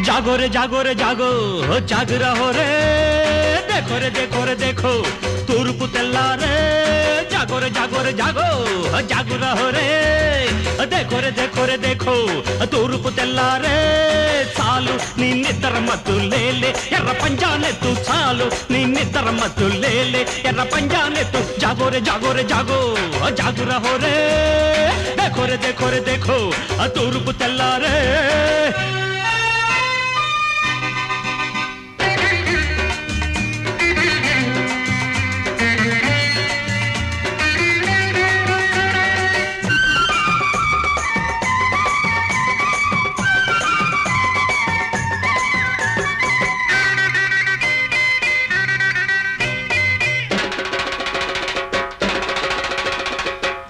জাগরে জাগরে জাগো জাগ রহো রে দেখো রে দেখো রে দেখো তুরপু তেল্লা রে জাগরে জাগরে জাগো জাগ রহো রে দেখো রে দেখো রে দেখো তুরপু তেল্লা রে చాలు నీ నిద్ర మత్తు లేలే ఎర్ర పంజానెత్తు చాలు నీ నిద్ర మత్తు లేలే ఎర్ర పంజానెత్తు జాగోరే జాగోరే జాగో జాగుర హోరే దేఖోరే దేఖోరే దేఖో తూరుపు తెల్లారే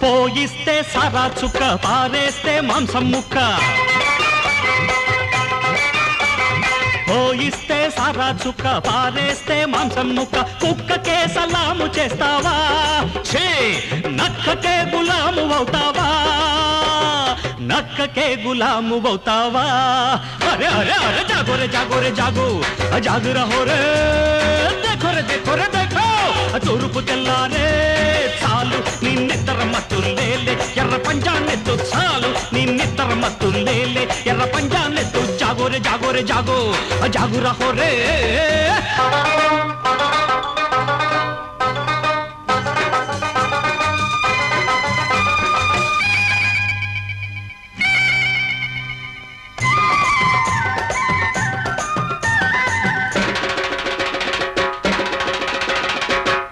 పోయిస్తే సారా చుక్క పారేస్తే మాంసం ముక్క. పోయిస్తే సారా చుక్క పారేస్తే మాంసం ముక్క. కుక్కకే సలాము చేస్తావా? ఛే నక్కకే గులాము అవుతావా? నక్కకే గులాము అవుతావా? అరే అరే అరే జాగోరే జాగోరే జాగో జాగు. రహో రే. దేఖో రే దేఖో రే దేఖో తూర్పు తెల్లారే చాలు నిన్నెత్తర మత్తులేలే ఎర్ర పంజాన్నెత్తు చాలు నిన్నెత్తర మత్తులేలే ఎర్ర పంజాన్నెత్తు జాగోరే జాగోరే జాగో. జాగురా హోరే.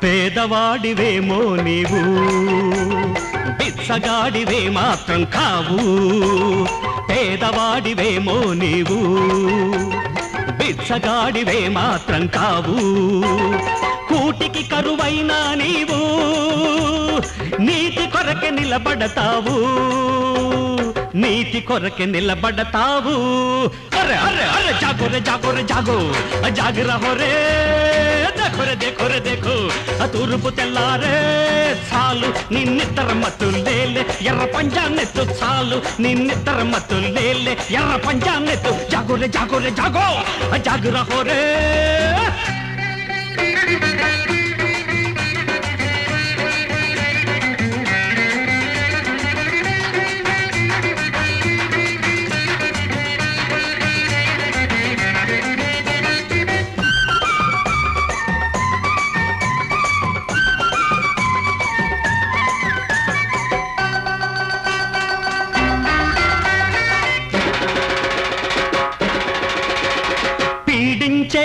పేదవాడివేమో నీవు బిచ్చగాడివే మాత్రం కావు. పేదవాడివేమో నీవు బిచ్చగాడివే మాత్రం కావు. కూటికి కరువైనా నీవు నీతి కొరకే నిలబడతావు. నీతి కొరకే నిలబడతావు. అరే అరే అరే జాగో రే జాగో రే జాగో. జాగ రే కొర దేఖో రే దేఖో తూర్పు తెల్లారే చాలు. నిన్నిద్దర మతులేలే ఎర్ర పంజాన్నెత్తు చాలు. నిన్నిద్దర మతులేలే ఎర్ర పంజాన్నెత్తు. జాగురే జాగురే జాగో. జాగురా హోరే.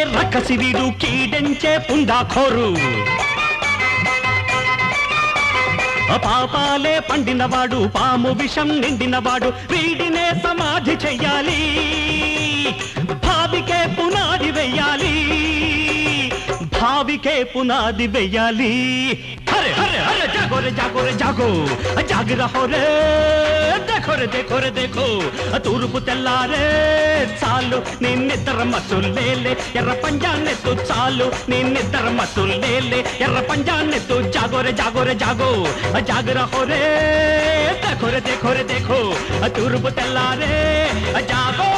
జాగు రకసిరిడు కీడించే పుండాఖోరు. పాపాలే పండినవాడు పాము విషం నిండినవాడు వీడినే సమాధి చెయ్యాలి. భావికే పునాది వెయ్యాలి భావికే పునాది వెయ్యాలి హరే హరే హరే జాగో రే జాగో. రే జాగో జాగ రహో రే కొర దేఖో రే దేఖో తూర్పు తెల్లారే చాలు నీ నిద్ర మసులేలే ఎర్ర పంజాన్నెత్తు చాలు నీ నిద్ర మసులేలే ఎర్ర పంజాన్నెత్తు జాగోరే జాగోరే జాగో జాగర హోరే దేఖో రే దేఖో రే దేఖో తూర్పు తెల్లారే జాగో.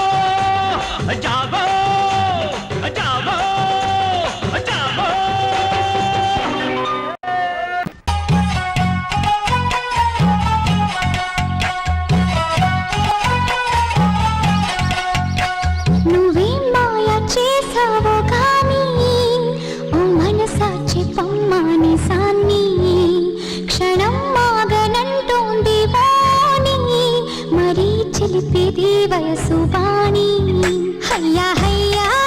తెలిపిది వయసు బాణి. హయ్యా హయ్యా.